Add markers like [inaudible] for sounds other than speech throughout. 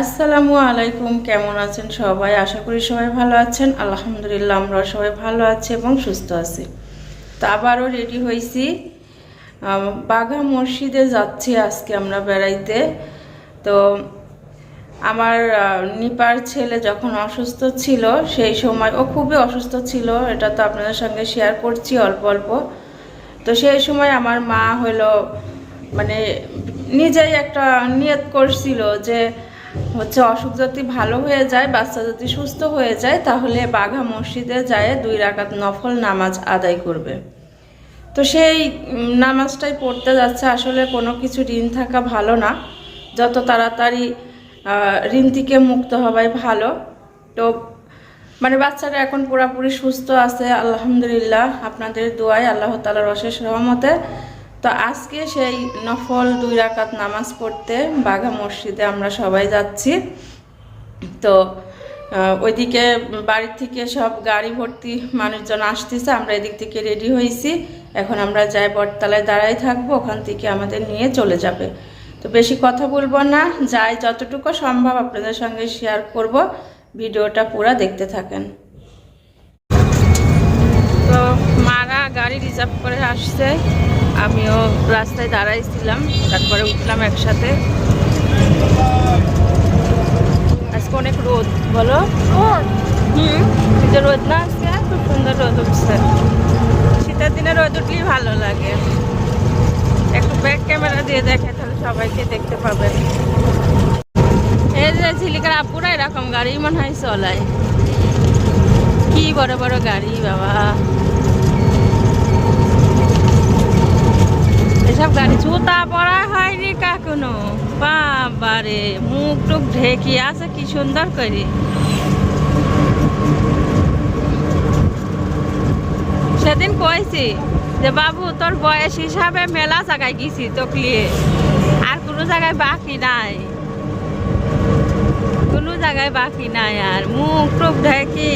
আসসালামু আলাইকুম, কেমন আছেন সবাই? আশা করি সবাই ভালো আছেন। আলহামদুলিল্লাহ, আমরা সবাই ভালো আছি এবং সুস্থ আছি। তো আবারও রেডি হয়েছি বাঘা মসজিদে যাচ্ছি আজকে আমরা বেড়াইতে। তো আমার নিপার ছেলে যখন অসুস্থ ছিল, সেই সময় ও খুবই অসুস্থ ছিল, এটা তো আপনাদের সঙ্গে শেয়ার করছি অল্প অল্প। তো সেই সময় আমার মা হলো মানে নিজেই একটা নিয়ত করছিল যে হচ্ছে অসুখ যদি ভালো হয়ে যায়, বাচ্চা যদি সুস্থ হয়ে যায়, তাহলে বাঘা মসজিদে যায়, দুই রাকাত নফল নামাজ আদায় করবে। তো সেই নামাজটাই পড়তে যাচ্ছে। আসলে কোনো কিছু ঋণ থাকা ভালো না। যত তাড়াতাড়ি ঋণ থেকে মুক্ত হওয়াই ভালো। তো মানে বাচ্চারা এখন পুরোপুরি সুস্থ আছে, আলহামদুলিল্লাহ। আপনাদের দোয়ায় আল্লাহ তালার অশেষ রহমতে তো আজকে সেই নফল দুই রাকাত নামাজ পড়তে বাঘা মসজিদে আমরা সবাই যাচ্ছি। তো ওইদিকে বাড়ির থেকে সব গাড়ি ভর্তি মানুষজন আসতেছে, আমরা এদিক থেকে রেডি হয়েছি। এখন আমরা যাই বটতলায় দাঁড়াই থাকব, ওখান থেকে আমাদের নিয়ে চলে যাবে। তো বেশি কথা বলব না, যাই যতটুকু সম্ভব আপনাদের সঙ্গে শেয়ার করব, ভিডিওটা পুরো দেখতে থাকেন। তো মারা গাড়ি রিজার্ভ করে আসছে। আমিও রাস্তায় দাঁড়াইছিলাম তারপরে উঠলাম একসাথে। আজকে অনেক রোদ বলো? হুম যে রোদ না আজকে? খুব সুন্দর রোদ উঠছে। শীতের দিনে রোদ উঠলেই ভালো লাগে। একটু ব্যাক ক্যামেরা দিয়ে দেখে তাহলে সবাইকে দেখতে পাবেন এই যে ঝিলিকার আপুরা এরকম গাড়ি মনে হয় চলায়। কি বড় বড় গাড়ি বাবা এসব গাড়ি জুতা পরা হয়নি কখনো বাবারে, মুখ টুক ঢেকে আছে, কি সুন্দর করে। সেদিন কইছি যে, বাবু, তোর বয়স হিসাবে মেলা জায়গায় গেছি তোকলিয়ে আর কোনো জায়গায় বাকি নাই। কোনো জায়গায় বাকি নাই আর। মুখ টুক ঢেকে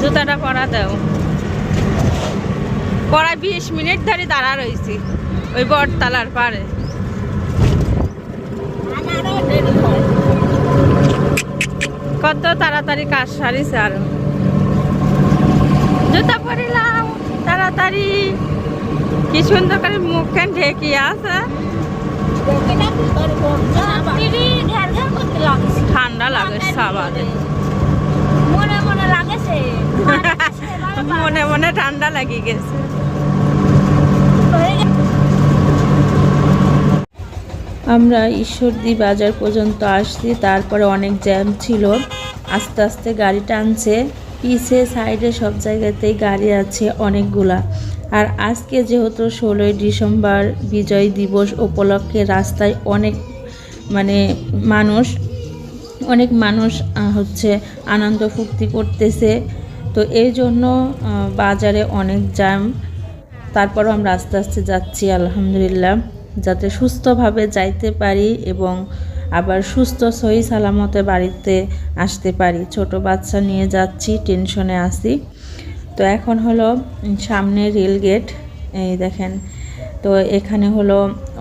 জুতাটা পরা দাও। পড়ায় বিশ মিনিট ধরে দাঁড়া রয়েছি ওই বটতলার পারে কত তাড়াতাড়ি কাজ সারিছে আর। জুতা পরিলাম তাড়াতাড়ি। কি সুন্দর করে মুখখান ঢেকে আছে। ঠান্ডা লাগে সাবাদে মনে মনে [laughs] মনে মনে ঠান্ডা লাগি গেছে। আমরা ঈশ্বরদী বাজার পর্যন্ত আসছি, তারপরে অনেক জ্যাম ছিল। আস্তে আস্তে গাড়ি টানছে, পিছে, সাইডে সব জায়গাতেই গাড়ি আছে অনেকগুলা। আর আজকে যেহেতু ষোলোই ডিসেম্বর, বিজয় দিবস উপলক্ষে রাস্তায় অনেক মানে মানুষ, অনেক মানুষ হচ্ছে আনন্দ ফুর্তি করতেছে। তো এই জন্য বাজারে অনেক জ্যাম। তারপরও আমরা আস্তে আস্তে যাচ্ছি, আলহামদুলিল্লাহ। যাতে সুস্থভাবে যাইতে পারি এবং আবার সুস্থ, সহি সালামতে বাড়িতে আসতে পারি। ছোট বাচ্চা নিয়ে যাচ্ছি, টেনশনে আসি তো এখন হলো সামনে রেল গেট, এই দেখেন। তো এখানে হলো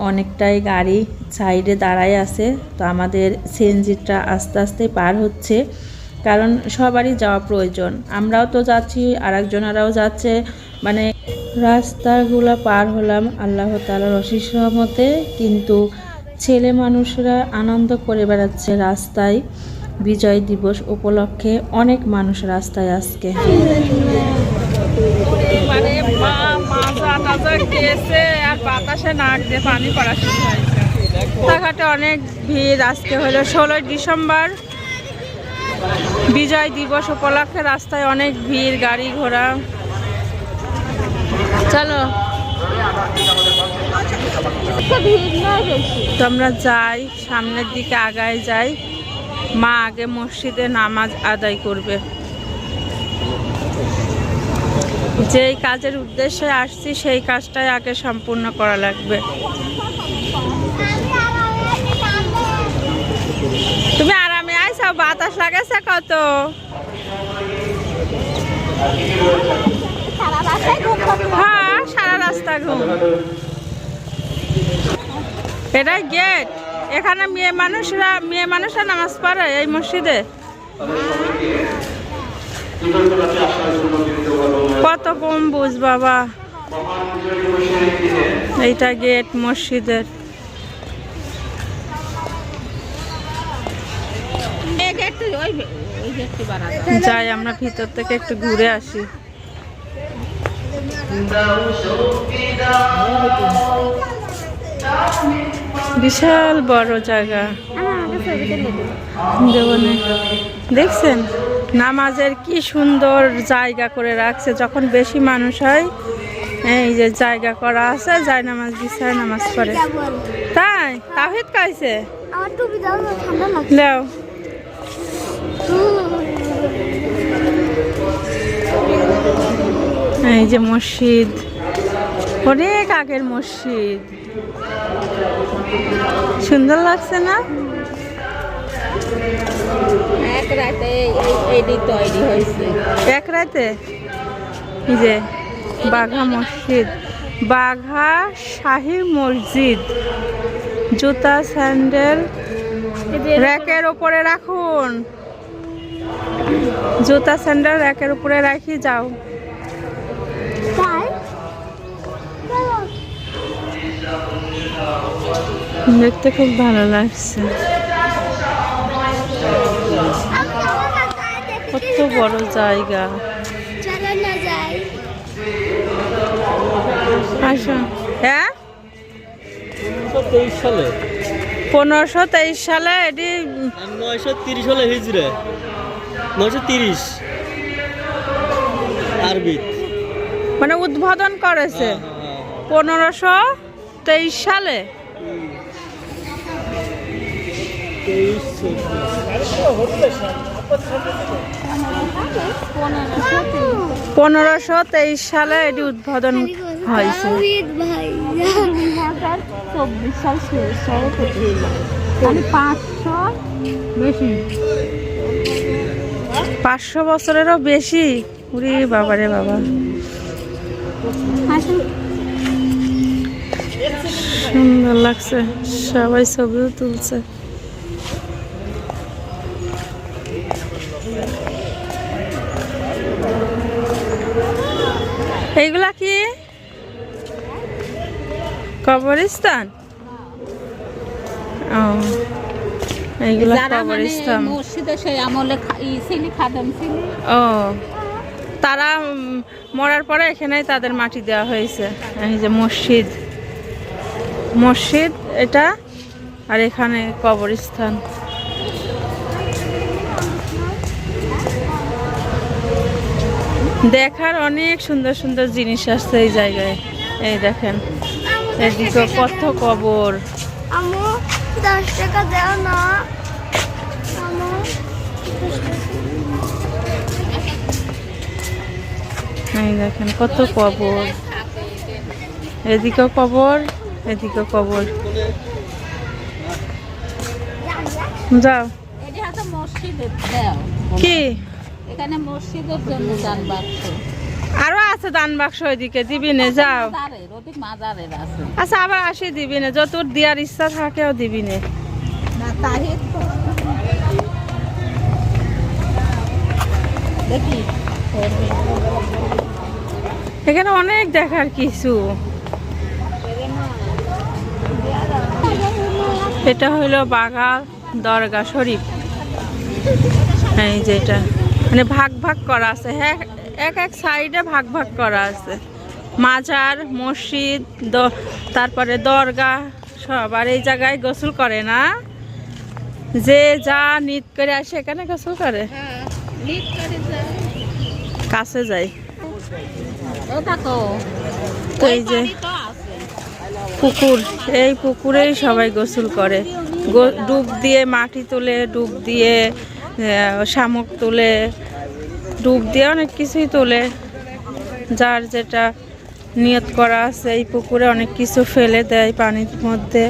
অনেকটাই গাড়ি সাইডে দাঁড়ায় আছে। তো আমাদের সিএনজিটা আস্তে আস্তে পার হচ্ছে, কারণ সবারই যাওয়া প্রয়োজন। আমরাও তো যাচ্ছি আর একজনেরাও যাচ্ছে। মানে রাস্তাগুলো পার হলাম আল্লাহ তালার অশেষ রহমতে। কিন্তু ছেলে মানুষরা আনন্দ করে বেড়াচ্ছে রাস্তায়। বিজয় দিবস উপলক্ষে অনেক মানুষ রাস্তায় আজকে। মানে আর বাতাসে দিয়ে পানি রাস্তাঘাটে অনেক ভিড়। আজকে হলো ষোলোই ডিসেম্বর। বিজয় দিবস উপলক্ষে রাস্তায় অনেক ভিড়, গাড়ি ঘোড়া। চলো। তো আমরা যাই সামনের দিকে আগায় যাই। মা আগে মসজিদে নামাজ আদায় করবে। যেই কাজের উদ্দেশ্যে আসছি সেই কাজটাই আগে সম্পূর্ণ করা লাগবে। তুমি আরামে আইসাও বাতাস লাগাইছে কত? হ্যাঁ রাস্তা ঘুম এটাই গেট এখানে মেয়ে মানুষরা মেয়ে মানুষরা নামাজ পড়ে এই মসজিদে। কত গম্বুজ বাবা। এইটা গেট মসজিদের। যাই আমরা ভিতর থেকে একটু ঘুরে আসি। বিশাল বড় জায়গা। দেখছেন? নামাজের কি সুন্দর জায়গা করে রাখছে। যখন বেশি মানুষ হয় এই যে জায়গা করা আছে যায় নামাজ বিছায় নামাজ পড়ে। তাই? তাহিদ কাইছে লেও এই যে মসজিদ। অনেক আগের মসজিদ। সুন্দর লাগছে না? এক রাতে এই তৈরি হয়েছে। এক রাতে? এই যে বাঘা মসজিদ। বাঘা শাহী মসজিদ। জুতা স্যান্ডেল র্যাকের উপরে রাখুন। জুতা স্যান্ডেল র্যাকের উপরে রাখি যাও। দেখতে খুব ভালো লাগছে। কত বড় জায়গা। হ্যাঁ? পনেরোশো তেইশ সালে। এটি নয়শো তিরিশ হলে হিজড়ে। নয়শো তিরিশ। আরবি। মানে উদ্বোধন করেছে। পনেরোশো তেইশ সালে। তেইশ পনেরোশো তেইশ সালে এটি উদ্বোধন হয়েছে। চব্বিশ সাল পঁচিশ পাঁচশো বেশি। পাঁচশো বছরেরও বেশি? উরি বাবারে বাবা। সুন্দর লাগছে সবাই ছবিও তুলছে। এইগুলা কি? কবরস্থান? ও এইগুলা মানে কবরস্থান। মসজিদে সেই আমলে খাদম ছিল ও তারা মরার পরে এখানেই তাদের মাটি দেওয়া হয়েছে। এই যে মসজিদ। মসজিদ এটা আর এখানে কবরস্থান। দেখার অনেক সুন্দর সুন্দর জিনিস আসছে এই জায়গায়। এই দেখেন এদিকে কত কবর। দশ টাকা দাও না। এই দেখেন কত কবর। এদিকেও কবর এদিকেও কবর। যাও। কি? এখানে মসজিদের জন্য দান বাক্স। আরও আছে দান বাক্স ওইদিকে দিবি নে যাও। আচ্ছা আবার আসি দিবি নে। যত দেওয়ার ইচ্ছা থাকেও দিবি নে। না এখানে অনেক দেখার কিছু। এটা হইল বাঘা দরগা শরীফ। এই যেটা মানে ভাগ ভাগ করা আছে হ্যাঁ এক এক সাইডে ভাগ ভাগ করা আছে। মাজার, মসজিদ তারপরে দরগা সব, আর এই জায়গায় গোসল করে না? যে যা নিত করে আসে, এখানে গোসল করে? কাছে তো এই যে পুকুর, এই পুকুরেই সবাই গোসল করে। ডুব দিয়ে, মাটি তুলে ডুব দিয়ে শামুক তুলে ডুব দিয়ে অনেক কিছুই তোলে। যার যেটা নিয়ত করা আছে এই পুকুরে অনেক কিছু ফেলে দেয় পানির মধ্যে।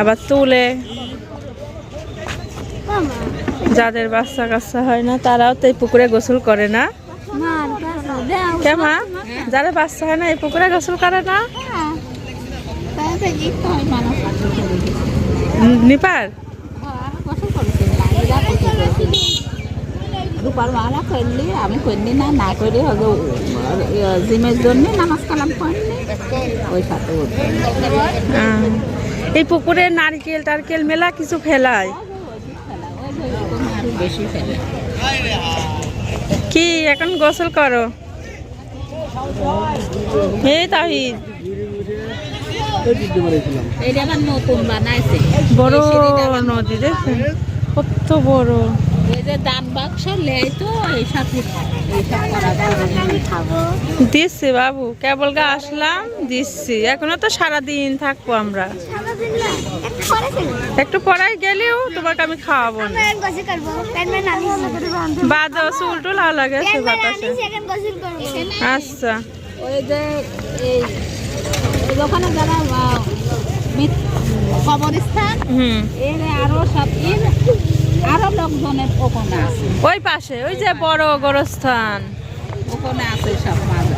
আবার তুলে। যাদের বাচ্চা কাচ্চা হয় না তারাও তো এই পুকুরে গোসল করে না। কেমা যারা বাচ্চা হয় না এই পুকুরে গোসল করে না? নিপার হ্যাঁ, গোসল করেছিল না মালা করলি আমি করিনি না না করে হলো জিমের জন্য নামাজ কালাম ওই সাথে এই পুকুরে নারকেল টারকেল মেলা কিছু ফেলায় কি এখন গোসল করো এই তাহিদ এটা আবার নতুন বড় নদী দেখছেন কত বড়। এই যে দান বাক্স লেই তো এইসব দিচ্ছি বাবু কেবল গা আসলাম দিচ্ছি। এখনও তো সারাদিন থাকব আমরা। একটু পড়াই গেলেও তোমাকে আমি খাওয়াবো না। বাদ চুল টুল ভালো লাগে আচ্ছা। ওই যে এই ওখানে যারা কবরস্থান। এর আরও সব আরও লোকজনের ওখানে আছে। ওই পাশে ওই যে বড় গোরস্থান। ওখানে আছে সব মাঝে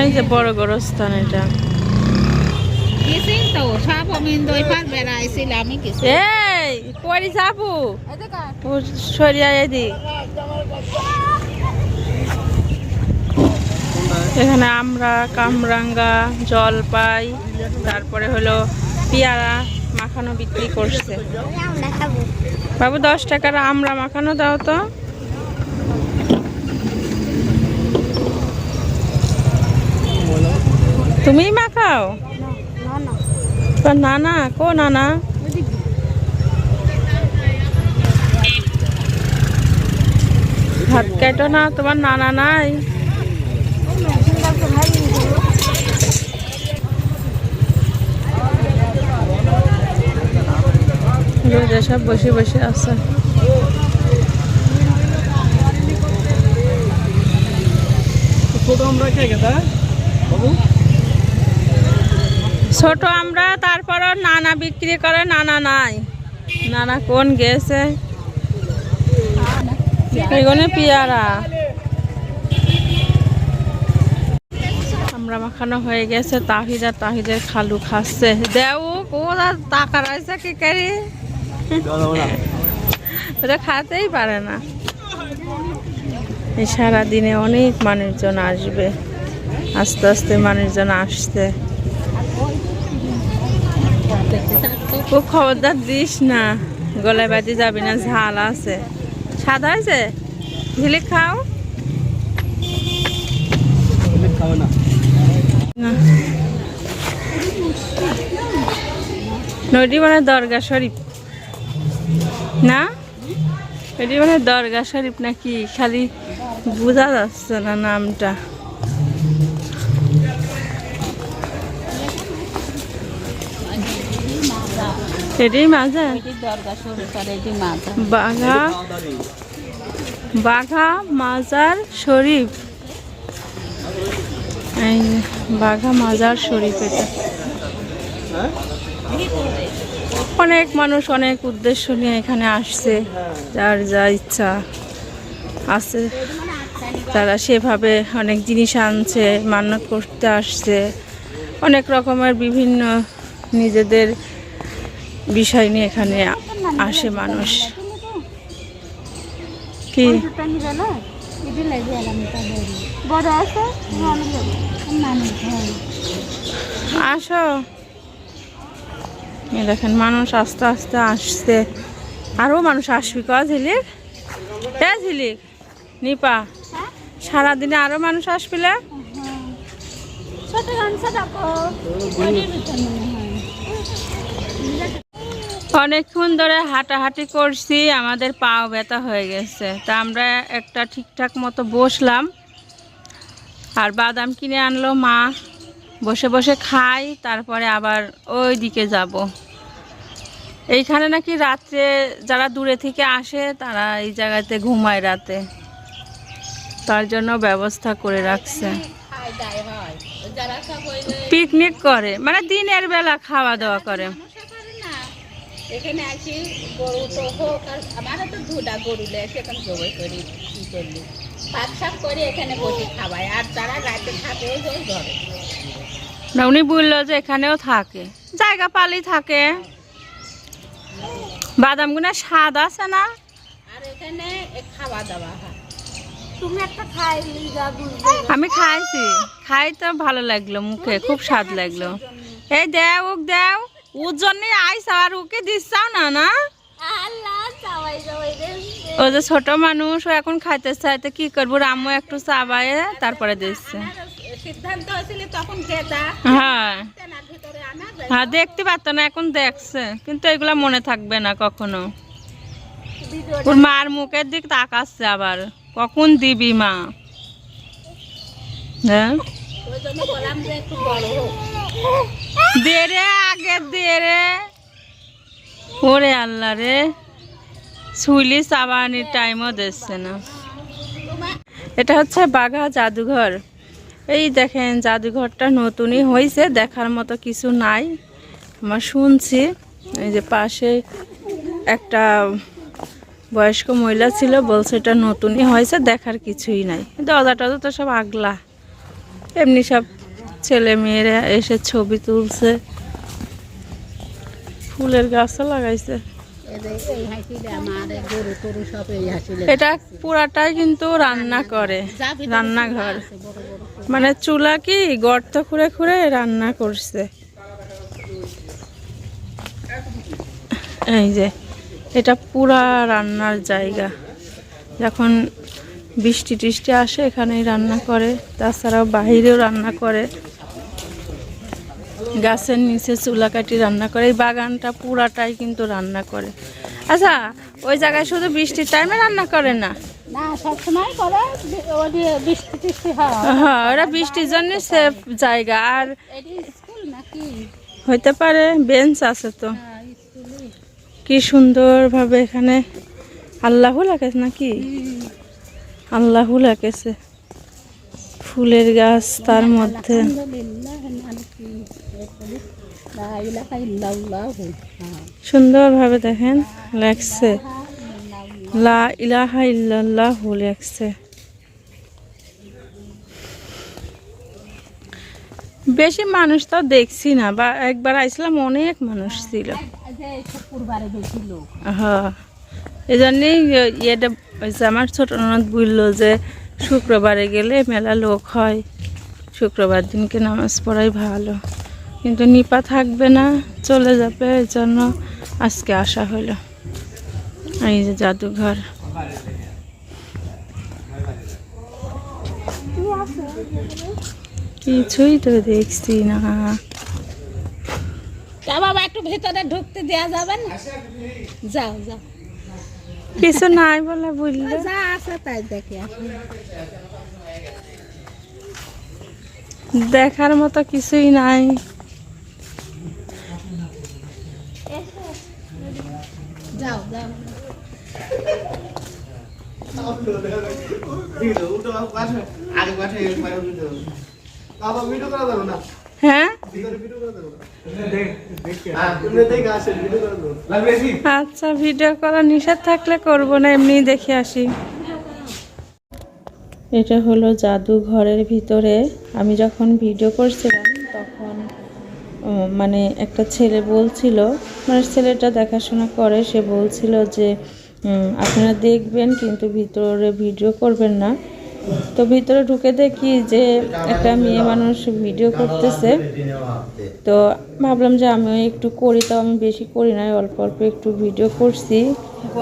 এই যে বড় গোরস্থান এটা। পার এই করি যাব? সরিয়া এদিক। এখানে আমরা, কামরাঙ্গা, জলপাই, তারপরে হলো পেয়ারা মাখানো বিক্রি করছে। বাবু, দশ টাকার আমরা মাখানো, দাও তো। তুমিই মাখাও? নানা, কো নানা? হাত কাটো না, তোমার নানা নাই? সব বসে বসে আছে। ছোট আমরা তারপরও নানা বিক্রি করে নানা নাই। নানা কোন গেছে? এগুলো পেয়ারা। আমরা মাখানো হয়ে গেছে তাহিদ তাহিদের খালু খাচ্ছে। দেও কোথা টাকা রয়েছে কি করি? [laughs] ওটা খাতেই পারে না। এই সারাদিনে অনেক মানুষজন আসবে। আস্তে আস্তে মানুষজন আসছে। খুব খবরদার দিস না। গলায় বাজি যাবি না, ঝাল আছে। সাদা হয়েছে? ঝিলিক খাও। নদী মানে দরগা শরীফ। না? নদী মানে দরগা শরীফ নাকি? খালি বোঝা যাচ্ছে না নামটা। এটি এটি এটি বাঘা? বাঘা মাজার শরীফ। বাঘা মাজার শরীফ এটা। অনেক মানুষ অনেক উদ্দেশ্য নিয়ে এখানে আসছে, যার যা ইচ্ছা আছে, তারা সেভাবে অনেক জিনিস আনছে মান্যত করতে আসছে, অনেক রকমের বিভিন্ন নিজেদের বিষয় নিয়ে এখানে আসে মানুষ। কি? আসো। দেখেন, মানুষ আস্তে আস্তে আসছে। আরও মানুষ আসবি ক ঝিলিক? এ ঝিলিক, নিপা, সারাদিনে আরও মানুষ আসবিলে? অনেকক্ষণ ধরে হাঁটাহাঁটি করছি, আমাদের পাও ব্যথা হয়ে গেছে। তা আমরা একটা ঠিকঠাক মতো বসলাম। আর বাদাম কিনে আনলো মা। বসে বসে খাই, তারপরে আবার ওই দিকে যাব। এইখানে নাকি রাত্রে যারা দূরে থেকে আসে, তারা এই জায়গাতে ঘুমায় রাতে। তার জন্য ব্যবস্থা করে রাখছে। পিকনিক করে মানে দিনের বেলা খাওয়া দাওয়া করে। এখানে আসি, গরু তো হোক আর তো গরু সেখানে জবাই করি, কি করলি? ভাত শাক করে এখানে বসে খাওয়াই আর রাতে থাকে ওই ঘরে। না উনি বলল যে এখানেও থাকে। জায়গা পালি থাকে। বাদাম বাদামগুলো স্বাদ আছে না? আর এখানে খাওয়া দাওয়া আমি খাইছি। খাই তো ভালো লাগল মুখে খুব স্বাদ লাগল। এই দেও ওক দেও ওর জন্যই আইস আর ওকে দিচ্ছাও না না? ও যে ছোট মানুষ ও এখন খাইতে চাইতে কি করব? রামু একটু চাবায়ে তারপরে দিচ্ছে। সিদ্ধান্ত হয়েছিল তখন হ্যাঁ। হ্যাঁ দেখতে পারতো না এখন দেখছে কিন্তু এগুলা মনে থাকবে না কখনো। ওর মার মুখের দিক তাকাচ্ছে আবার কখন দিবি মা? হ্যাঁ? দে রে আগে দে রে। ওরে আল্লাহ রে। সুইলি সাবানির টাইমও দিচ্ছে না। এটা হচ্ছে বাঘা জাদুঘর। এই দেখেন জাদুঘরটা নতুনই হয়েছে, দেখার মতো কিছু নাই। আমার শুনছি, এই যে পাশে একটা বয়স্ক মহিলা ছিল, বলছে এটা নতুনই হয়েছে, দেখার কিছুই নাই। দরজা টজা তো সব আগলা। এমনি সব ছেলে মেয়েরা এসে ছবি তুলছে, ফুলের গাছও লাগাইছে। এটা পুরাটাই কিন্তু রান্না করে, রান্নাঘর। মানে চুলা কি গর্ত খুঁড়ে খুঁড়ে রান্না করছে। এই যে, এটা পুরা রান্নার জায়গা। যখন বৃষ্টি টিষ্টি আসে এখানেই রান্না করে, তাছাড়াও বাহিরেও রান্না করে। গাছের নিচে চুলা কাটি রান্না করে এই বাগানটা পুরাটাই কিন্তু রান্না করে। আচ্ছা ওই জায়গায় শুধু বৃষ্টির টাইমে রান্না করে না? হয়। ওরা বৃষ্টির জন্য সেফ জায়গা। আর নাকি? হইতে পারে বেঞ্চ আছে তো। হ্যাঁ, কি সুন্দরভাবে এখানে আল্লাহু লাগাইছে নাকি? আল্লাহু লাগাইছে ফুলের গাছ তার মধ্যে। হ্যাঁ সুন্দরভাবে দেখেন, লেখছে লেখছে। বেশি মানুষ তো দেখছি না, বা একবার আইছিলাম অনেক মানুষ ছিল। হ্যাঁ এই জন্যেই ইয়েটা আমার ছোট ননদ বলল যে শুক্রবারে গেলে মেলা লোক হয়, শুক্রবার দিনকে নামাজ পড়াই ভালো। কিন্তু নিপা থাকবে না চলে যাবে এই জন্য আজকে আসা হলো। এই যে জাদুঘর। কিছুই তো দেখছি না। বাবা একটু ভেতরে ঢুকতে দেওয়া যাবে না? যাও যাও। কিছু নাই বলে বললে। যা আছে তাই দেখে দেখার মতো কিছুই নাই যাও যাও আগে পাঠে পরে ভিডিও বাবা ভিডিও করা যাবে না হ্যাঁ ভিতরে ভিডিও করা যাবে না হ্যাঁ তুমি দেখে আসেন ভিডিও করা বেশি আচ্ছা ভিডিও করা নিষেধ থাকলে করব না এমনি দেখে আসি। এটা হলো জাদুঘরের ভিতরে আমি যখন ভিডিও করছিলাম তখন মানে একটা ছেলে বলছিল মানে ছেলেটা দেখাশোনা করে, সে বলছিল যে আপনারা দেখবেন কিন্তু ভিতরে ভিডিও করবেন না। তো ভিতরে ঢুকে দেখি যে, একটা মেয়ে মানুষ ভিডিও করতেছে। তো ভাবলাম যে আমিও একটু করি, তো আমি বেশি করি না, অল্প অল্প একটু ভিডিও করছি।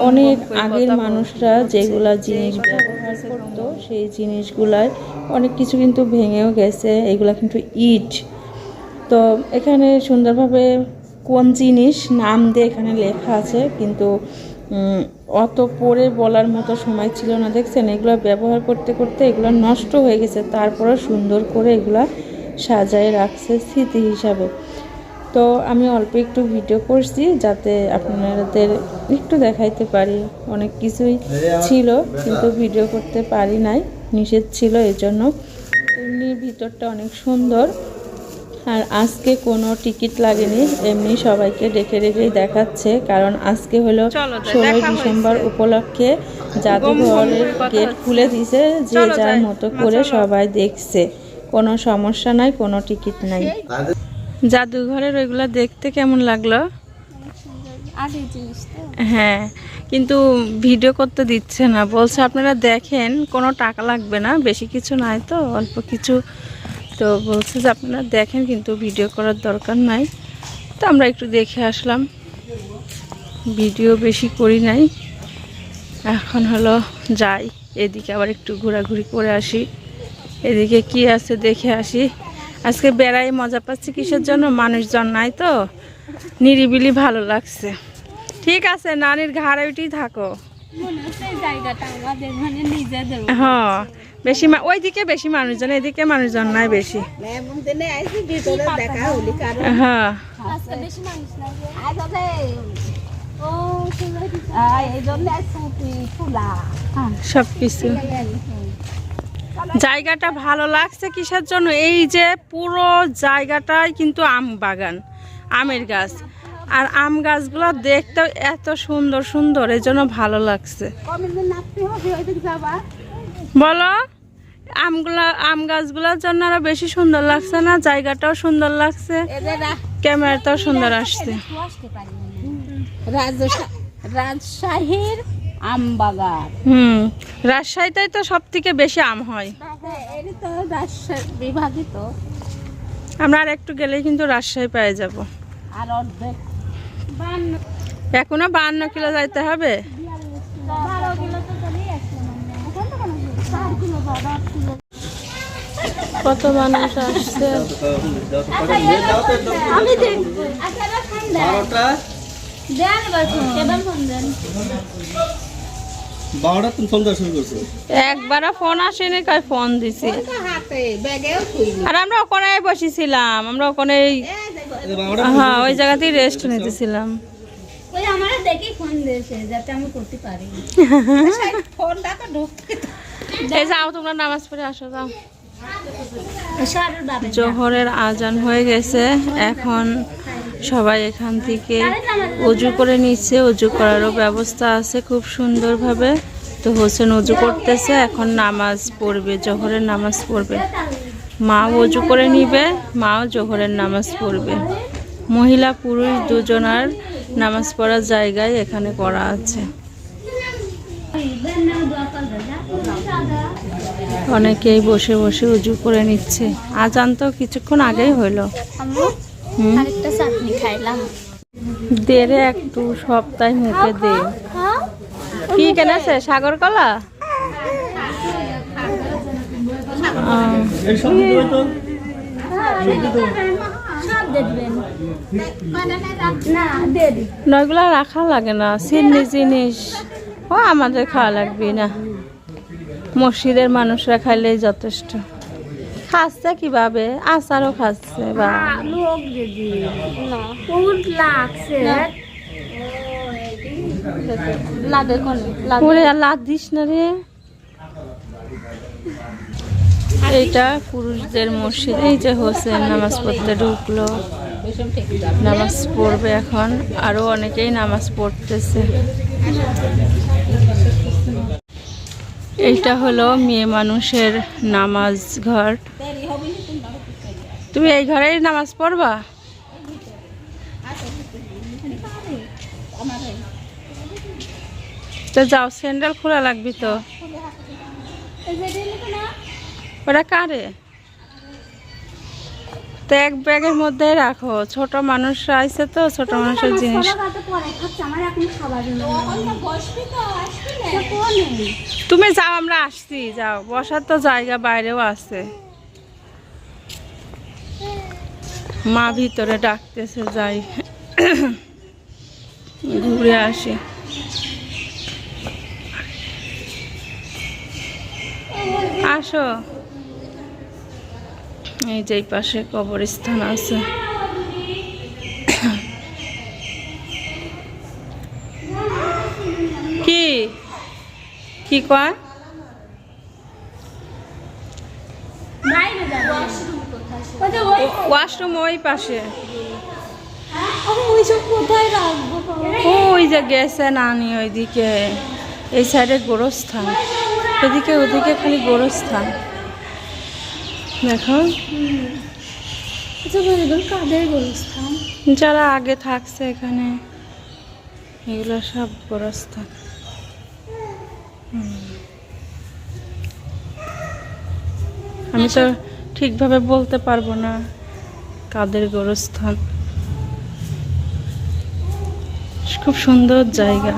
অনেক আগের মানুষরা যেগুলা জিনিস ব্যবহার করতো, সেই জিনিসগুলায় অনেক কিছু কিন্তু ভেঙেও গেছে। এগুলা কিন্তু ইট। তো এখানে সুন্দরভাবে কোন জিনিস, নাম দিয়ে এখানে লেখা আছে, কিন্তু অত পরে বলার মতো সময় ছিল না। দেখছেন, এগুলো ব্যবহার করতে করতে এগুলো নষ্ট হয়ে গেছে তারপরে সুন্দর করে এগুলা সাজায় রাখছে স্মৃতি হিসাবে। তো আমি অল্প একটু ভিডিও করছি, যাতে আপনাদের একটু দেখাইতে পারি। অনেক কিছুই ছিল, কিন্তু ভিডিও করতে পারি নাই, নিষেধ ছিল এই জন্য এমনি ভিতরটা অনেক সুন্দর। আর আজকে কোনো টিকিট লাগেনি এমনি সবাইকে ডেকে ডেকেই দেখাচ্ছে কারণ আজকে হলো ষোলোই ডিসেম্বর উপলক্ষে জাদুঘরের গেট খুলে দিছে যে যার মতো করে সবাই দেখছে কোনো সমস্যা নাই কোনো টিকিট নাই। জাদুঘরের ওইগুলো দেখতে কেমন লাগল? আগে জিনিস তো। হ্যাঁ কিন্তু ভিডিও করতে দিচ্ছে না বলছে আপনারা দেখেন কোনো টাকা লাগবে না বেশি কিছু নাই তো অল্প কিছু তো বলছে যে আপনারা দেখেন কিন্তু ভিডিও করার দরকার নাই। তো আমরা একটু দেখে আসলাম। ভিডিও বেশি করি নাই। এখন হলো যাই। এদিকে আবার একটু ঘোরাঘুরি করে আসি। এদিকে কি আছে দেখে আসি। আজকে বেড়াই মজা পাচ্ছি কিসের জন্য? মানুষজন নাই তো। নিরিবিলি ভালো লাগছে। ঠিক আছে, নানির ঘাড়ে উঠেই থাকো। মনে হ্যাঁ বেশি ওইদিকে বেশি মানুষজন এদিকে মানুষজন নাই বেশি। হ্যাঁ। আজকে বেশি মানুষ লাগে আসলে ও সবাই আহ, এই জন্য ছুটি খোলা হ্যাঁ সব কিছু। জায়গাটা ভালো লাগছে কিসের জন্য? এই যে পুরো জায়গাটাই কিন্তু আম বাগান আমের গাছ। আর আম গাছগুলো দেখতেও এত সুন্দর সুন্দর এই জন্য ভালো লাগছে। বলো আমগুলা আম গাছগুলোর জন্য আরও বেশি সুন্দর লাগছে না? জায়গাটাও সুন্দর লাগছে ক্যামেরাটাও সুন্দর আসছে। রাজশাহীর আম বাগান। হুম রাজশাহীতেই তো সব থেকে বেশি আম হয়। রাজশাহী বিভাগই তো। আমরা আর একটু গেলেই কিন্তু রাজশাহী পেয়ে যাব। আর অর্ধেক এখনও বান্ন কিলো যাইতে হবে? কত মানুষ আসছে? আচ্ছা ফোন আসেনি কাই ফোন দিছি। আর আমরা ওখানে বসেছিলাম আমরা ওখানে হ্যাঁ ওই জায়গাতেই রেস্ট নিতেছিলাম। ওই আমার দেখেই ফোন দিয়েছে যাতে আমি করতে পারি। ফোনটা তো ঢুকতে এই যাও তোমরা নামাজ পড়ে আসো যাও। জোহরের আজান হয়ে গেছে এখন সবাই এখান থেকে উজু করে নিচ্ছে উজু করারও ব্যবস্থা আছে খুব সুন্দরভাবে। তো হোসেন উজু করতেছে এখন নামাজ পড়বে জোহরের নামাজ পড়বে। মা উজু করে নিবে মাও জোহরের নামাজ পড়বে। মহিলা পুরুষ দুজনার নামাজ পড়ার জায়গায় এখানে করা আছে। অনেকেই বসে বসে উজু করে নিচ্ছে। আজান তো কিছুক্ষণ আগেই হইল। দেরে একটু সপ্তাহে মুখে দে। হ্যাঁ? কি কেনেছে? সাগর কলা আহ, এই সব দিতে হইতো সব দেখবেন না দে দি নয়গুলা রাখা লাগে না চিনি জিনিস। ও আমাদের খাওয়া লাগবে না। মসজিদের মানুষরা খাইলেই যথেষ্ট। খাচ্ছে কীভাবে? আচারও খাচ্ছে বা লোক যদি লাগছে। কোন লাদ দিস না রে। এইটা পুরুষদের মসজিদ এই যে হোসেন নামাজ পড়তে ঢুকলো নামাজ পড়বে এখন আরও অনেকেই নামাজ পড়তেছে এইটা হলো মেয়ে মানুষের নামাজ ঘর তুমি এই ঘরেই নামাজ পড়বা তো যাও স্যান্ডেল খোলা লাগবি তো ওটা কারে? তো এক ব্যাগের মধ্যে রাখো। ছোট মানুষ আইছে তো ছোট মানুষের জিনিস। তুমি যাও আমরা আসছি যাও। বসার তো জায়গা বাইরেও আছে। মা ভিতরে ডাকতেছে যাই। ঘুরে আসি। আসো। এই যে পাশে কবরস্থান আছে। কি? কি কয়? ওয়াশরুম ওই পাশে। ওই যে গেছে নানি ওইদিকে। এই সাইডে গোরস্থান। এদিকে ওদিকে খালি গোরস্থান। দেখো। আচ্ছা বলুন কাদের গোরস্থান? যারা আগে থাকছে এখানে এগুলো সব গোরস্থান। আমি তো ঠিকভাবে বলতে পারব না কাদের গোরস্থান। খুব সুন্দর জায়গা।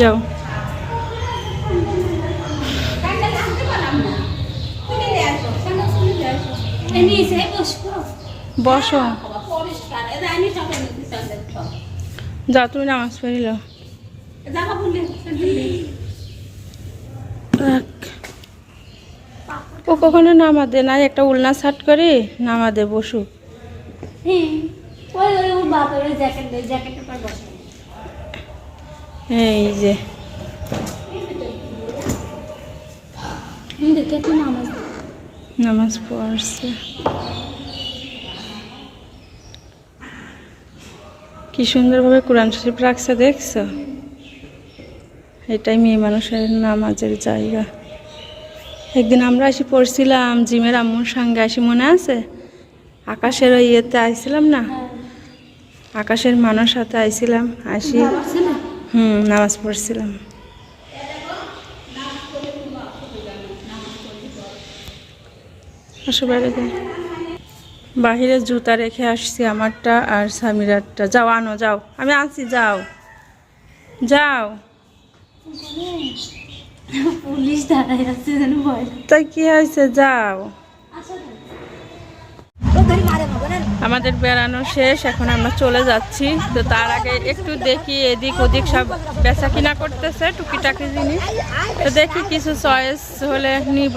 যাও নিচে বসবো বসো। যাও তুমি নামাজ পড়িল ও কখনো নামা দে, নাই একটা উলনা শার্ট করে নামা দে, বসু। এই যে। নামাজ নামাজ পড়ছে। কি সুন্দরভাবে কোরআন শরীফ রাখছে দেখছ? এটাই মেয়ে মানুষের নামাজের জায়গা। একদিন আমরা এসে পড়ছিলাম জিমের আম্মুর সঙ্গে আসি মনে আছে? আকাশের ওই ইয়েতে আইছিলাম না? আকাশের মানুষ সাথে আইছিলাম আসি। হুম নামাজ পড়ছিলাম। আসো বাইরে যাই বাহিরে জুতা রেখে আসছি আমারটা আর সামিরারটা। যাও আনো যাও। আমি আনছি যাও। যাও। পুলিশ দাঁড়ায় আছে যেন ভয় তাই কি হয়েছে? যাও। আমাদের বেড়ানো শেষ এখন আমরা চলে যাচ্ছি। তো তার আগে একটু দেখি এদিক ওদিক সব বেচা কিনা করতেছে টুকিটাকি জিনিস। তো দেখি কিছু চয়েস হলে নিব।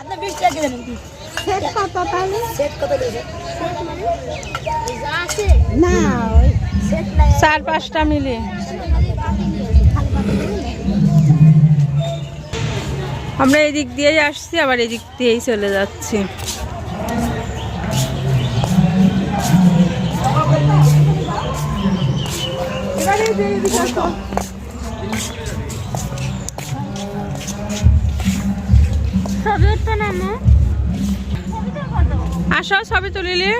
আমরা কত গাছের কোন সাইডে কই দিকে এই যে, সব সব ব্যস্ত আছে চলো ওই একটা? চার পাঁচটা মিলে। আমরা এদিক দিয়েই আসছি আবার এদিক দিয়েই চলে যাচ্ছি। ছবি আসো ছবি তুলিলি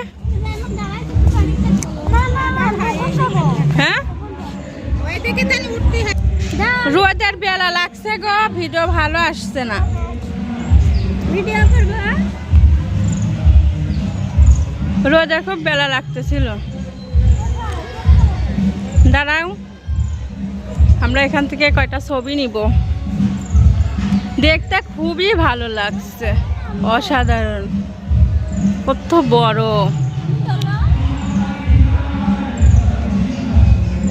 হ্যাঁ? রোদের বেলা লাগছে গো ভিডিও ভালো আসছে না। ভিডিও রোদের খুব বেলা লাগতেছিল। দাঁড়াও। আমরা এখান থেকে কয়টা ছবি নিব। দেখতে খুবই ভালো লাগছে। অসাধারণ। কত বড়।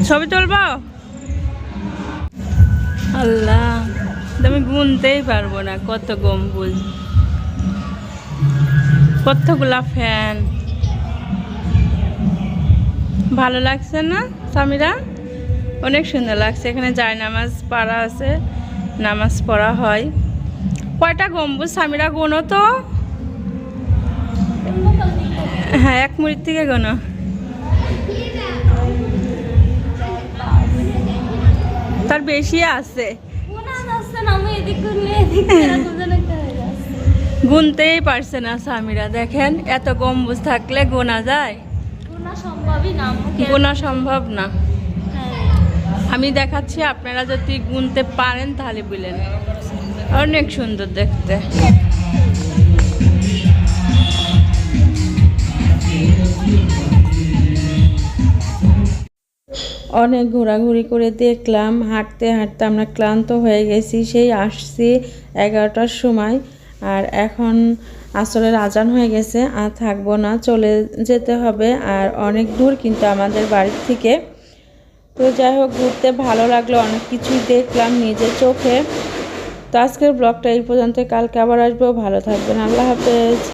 ছবি তুলবো? আল্লাহ আমি গুনতেই পারব না, কত গম্বুজ। কতগুলা ফ্যান। ভালো লাগছে না, সামিরা? অনেক সুন্দর লাগছে, এখানে যায় নামাজ পড়া আছে। নামাজ পড়া হয়। কয়টা গম্বুজ? স্বামীরা গোনো তো। হ্যাঁ এক মিনিট থেকে গোনো। তার বেশি আছে। গুনতেই পারছে না স্বামীরা দেখেন এত গম্বুজ থাকলে গোনা যায়। কোনো সম্ভবই না গোনা সম্ভব না। আমি দেখাচ্ছি, আপনারা যদি গুনতে পারেন তাহলে বলেন। অনেক সুন্দর দেখতে। অনেক ঘোরাঘুরি করে দেখলাম, হাঁটতে হাঁটতে আমরা ক্লান্ত হয়ে গেছি। সেই আসছি এগারোটার সময়, আর এখন আসরের আজান হয়ে গেছে, আর থাকব না, চলে যেতে হবে। আর অনেক দূর কিন্তু আমাদের বাড়ির থেকে তো যাই হোক, ঘুরতে ভালো লাগল, অনেক কিছুই দেখলাম নিজের চোখে। তো আজকের ব্লগটা এই পর্যন্ত কালকে আবার আসব, ভালো থাকবেন, আল্লাহ হাফেজ।